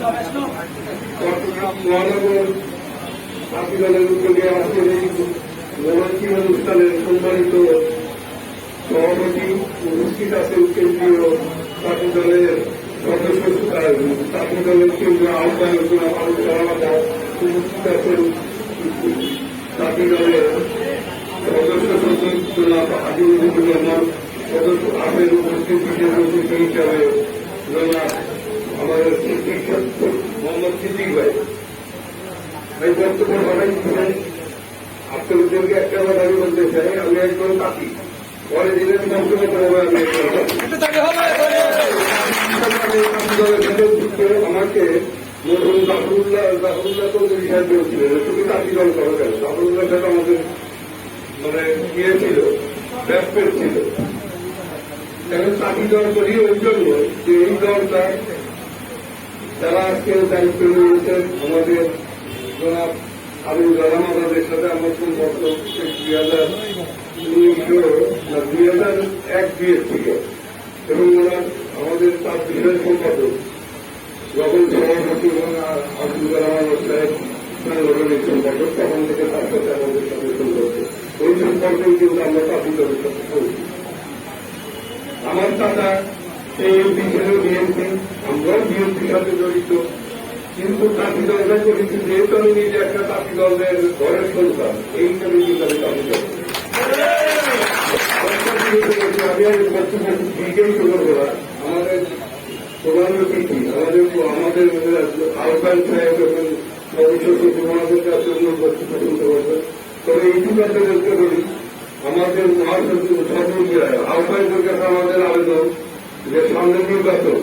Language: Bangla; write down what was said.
চট্টগ্রাম মহানগর হাসপাতালের উদ্যোগে আজকের এই মহান্তি অনুষ্ঠানের সম্মানিত সভাপতি উপস্থিত আছেন কেন্দ্রীয় ছাত্র দলের দলের দলের আমাদের মোহাম্মদ সিদ্দিক ভাই ভাই বক্তব্য সবাই শুনেন আত্মবিদ্যাকে একটা কথা আমি বলতে চাই আমাকে মরহুম জাফরুল্লাহ চৌধুরী সাহেব বলছিলেন তুমি তাঁতি দল করো কেন জাফরুল্লাহ আমাদের মানে ইয়ে ছিল ব্যাসপেট ছিল এখন তাঁতি করি ওই জন্য যে এই দলটা যারা আজকে দায়িত্ব নিয়েছেন আমাদের জনাব আবুল কালাম আমাদের সাথে আমার সম্পর্ক দুই হাজার দুই হাজার এক থেকে এবং ওরা আমাদের তার বিশেষ সম্পাদক, যখন সভাপতি এবং সম্পাদক, তখন থেকে তার সাথে আমাদের সাথে সম্পর্ক ওই সম্পর্কেই কিন্তু আমরা আমার দাদা আমরাও জড়িত কিন্তু তাঁতি দলটা করেছি যেহেতু আমি নিজে একটা তাঁতি দলের ঘরের সন্তান এই হিসাবে কিন্তু আমি দল। আমি আর বক্তব্য শুরু করা আমাদের প্রধান অতিথি আমাদের আমাদের তবে এইটুকু একটা পারি আমাদের মহাসচিব কাছে আমাদের আবেদন সামনে নির্বাচন